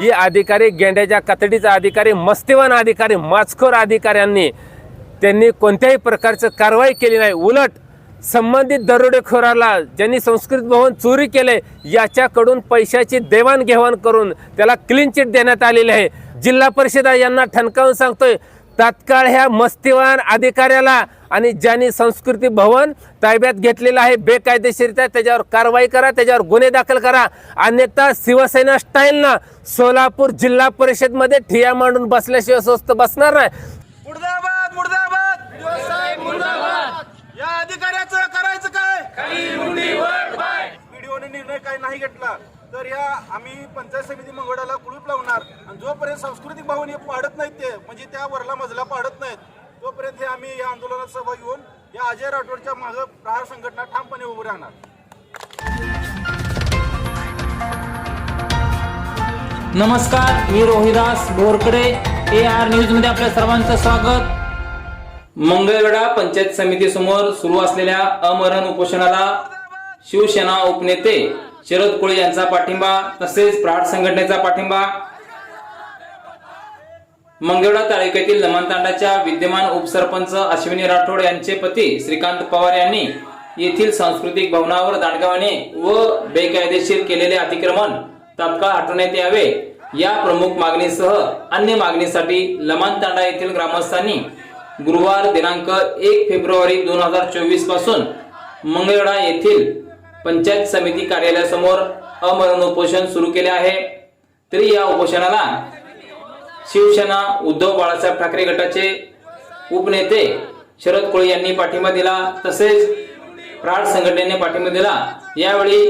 ही अधिकारी गेंड्याच्या कतडीचा अधिकारी मस्तीवान अधिकारी माचखोर अधिकाऱ्यांनी त्यांनी कोणत्याही प्रकारचं कारवाई केली नाही. उलट संबंधित दरोडेखोराला ज्यांनी संस्कृत भवन चोरी केले याच्याकडून पैशाची देवाणघेवाण करून त्याला क्लीन चिट देण्यात आलेली आहे. जिल्हा परिषद यांना ठणकावून सांगतोय तात्काळ ह्या मस्तीवान अधिकाऱ्याला आणि ज्यांनी संस्कृती भवन ताब्यात घेतलेलं आहे बेकायदेशीरित्या त्याच्यावर कारवाई करा त्याच्यावर गुन्हे दाखल करा. अन्यथा शिवसेना स्टाईलनं सोलापूर जिल्हा परिषदमध्ये ठिया मांडून बसल्याशिवाय स्वस्त बसणार नाही. मुर्दाबाद मुर्दाबाद! या अधिकाऱ्याचं करायचं काय? व्हिडिओने निर्णय काय नाही घेतला. तर या आम्ही पंचायत समिती मंगळाला आणि जोपर्यंत सांस्कृतिक भवन हे पाडत नाहीत ते म्हणजे त्या वरला मजला पाडत नाहीत तोपर्यंत हे आम्ही या आंदोलनात सहभागी होऊन या अजय राठोडच्या मागं प्रहार संघटना ठामपणे उभं राहणार. नमस्कार मी रोहिदास बोरकडे ए आर न्यूजमध्ये आपल्या सर्वांचं स्वागत. मंगळवेढा पंचायत समिती समोर सुरू असलेल्या अमरण उपोषणाला शिवसेना उपनेते शरद कोळे यांचा पाठिंबा तसेच प्रहार संघटनेचा पाठिंबा मंगेवडा तालुक्यातील लमणतांडाच्या विद्यमान उपसरपंच अश्विनी राठोड यांचे पती श्रीकांत पवार यांनी येथील सांस्कृतिक भवनावर दांडगावाने व बेकायदेशीर केलेले अतिक्रमण तात्काळ हटवण्यात यावे या प्रमुख मागणीसह अन्य मागणीसाठी लमानतांडा येथील ग्रामस्थांनी गुरुवार दिनांक एक फेब्रुवारी दोन हजार चोवीसपासून मंगळवेढा येथील पंचायत समिती कार्यालयासमोर अमरण उपोषण सुरू केले आहे. तरी या उपोषणाला शिवसेना उद्धव बाळासाहेब ठाकरे गटाचे उपनेते शरद कोळे यांनी पाठिंबा दिला तसेच प्राड संघटनेने पाठिंबा दिला. यावेळी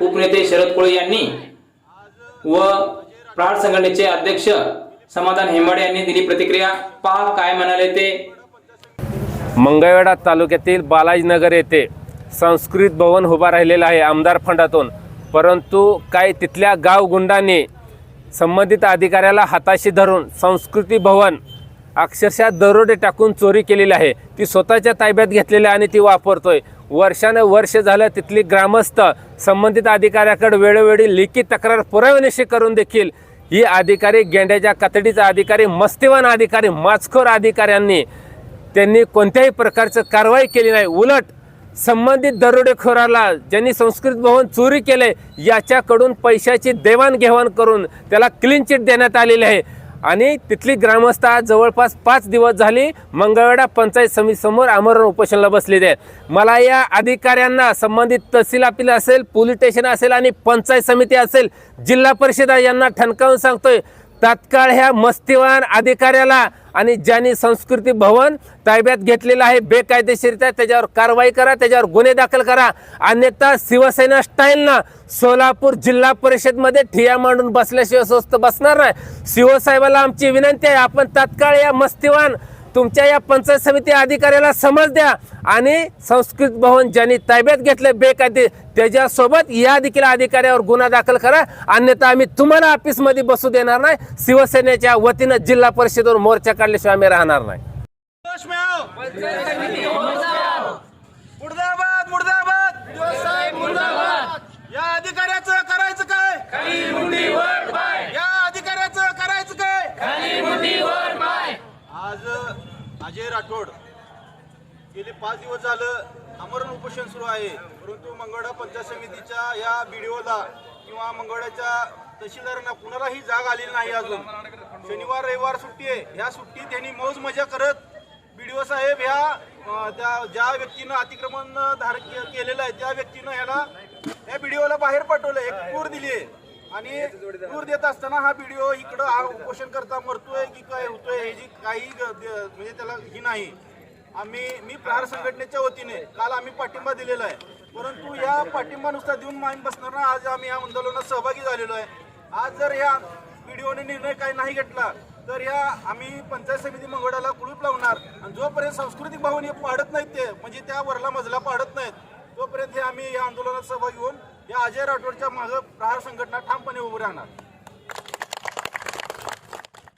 उपनेते शरद कोळे यांनी व प्राड संघटनेचे अध्यक्ष समाधान हेमाडे यांनी दिली प्रतिक्रिया. पहा काय म्हणाले ते. मंगळवेढा तालुक्यातील बालाजीनगर येथे संस्कृत भवन उभा राहिलेला आहे आमदार फंडातून. परंतु काही तिथल्या गावगुंडांनी संबंधित अधिकाऱ्याला हाताशी धरून संस्कृती भवन अक्षरशः दरोडे टाकून चोरी केलेली आहे. ती स्वतःच्या ताब्यात घेतलेली आहे आणि ती वापरतोय. वर्षानं वर्ष झालं तिथली ग्रामस्थ संबंधित अधिकाऱ्याकडे वेळोवेळी लेखी तक्रार पुराव्यानिशी करून देखील ही अधिकारी गेंड्याच्या कतडीचा अधिकारी मस्तिवान अधिकारी माचखोर अधिकाऱ्यांनी त्यांनी कोणत्याही प्रकारचं कारवाई केली नाही. उलट संबंधित दरोडेखोराला ज्यांनी संस्कृत भवन चोरी केले याच्याकडून पैशाची देवाणघेवाण करून त्याला क्लीन चिट देण्यात आलेली आहे. आणि तिथली ग्रामस्थ आज जवळपास पाच दिवस झाली मंगळवेढा पंचायत समितीसमोर आमरण उपोषणाला बसलेले आहेत. मला या अधिकाऱ्यांना संबंधित तहसील अपील असेल पोलीस स्टेशन असेल आणि पंचायत समिती असेल जिल्हा परिषद यांना ठणकावून सांगतोय तात्काळ ह्या मस्तीवान अधिकाऱ्याला आणि ज्यांनी संस्कृती भवन ताब्यात घेतलेलं आहे बेकायदेशीरित्या त्याच्यावर कारवाई करा त्याच्यावर गुन्हे दाखल करा. अन्यथा शिवसेना स्टाईलनं सोलापूर जिल्हा परिषदमध्ये ठिया मांडून बसल्याशिवाय स्वस्त बसणार नाही. शिवसाहेबाला आमची विनंती आहे आपण तात्काळ या मस्तिवान तुमच्या या पंचायत समिती अधिकाऱ्याला समज द्या आणि संस्कृत भवन ज्यांनी ताब्यात घेतले बेकायदे त्याच्यासोबत या देखील अधिकाऱ्यावर गुन्हा दाखल करा. अन्यथा आम्ही तुम्हाला ऑफिसमध्ये बसू देणार नाही. शिवसेनेच्या वतीनं जिल्हा परिषदेवर मोर्चा काढल्याशिवाय आम्ही राहणार नाही जोश में आओ मुर्दाबाद मुर्दाबाद या अधिकाऱ्याचं करायचं काय या अधिकाऱ्याचं करायचं काय आज अजय राठोड गेले पाच दिवस झालं आमरण उपोषण सुरू आहे. परंतु मंगळा पंचायत समितीच्या या बीडीओला किंवा मंगळाच्या तहसीलदारांना कुणालाही जाग आलेली नाही अजून. शनिवार रविवार सुट्टी आहे. ह्या सुट्टीत त्यांनी मौज मजा करत बीडीओ साहेब ह्या त्या ज्या व्यक्तीनं अतिक्रमण धारक के- केलेलं आहे त्या व्यक्तीनं ह्याला या बीडीओला बाहेर पाठवलं. एक पूर दिली आहे. आणि टूर देत असताना हा व्हिडिओ इकडं हा उपोषण करता मरतोय की काय होतोय हे जी काही ग- द- म्हणजे त्याला ही नाही. आम्ही मी प्रहार संघटनेच्या वतीने काल आम्ही पाठिंबा दिलेला आहे. परंतु या पाठिंबा नुसता देऊन माहीम बसणार ना आज आम्ही या आंदोलनात सहभागी झालेलो आहे. आज जर या व्हिडिओने निर्णय काही नाही घेतला तर या आम्ही पंचायत समिती मंगळाला कुलूप लावणार. आणि जोपर्यंत सांस्कृतिक भवन हे पाडत नाहीत ते म्हणजे त्या वरला मजला पाडत नाहीत तोपर्यंत हे आम्ही या आंदोलनात सहभागी होऊन या अजय राठोडच्या मागं प्रहार संघटना ठामपणे उभं राहणार.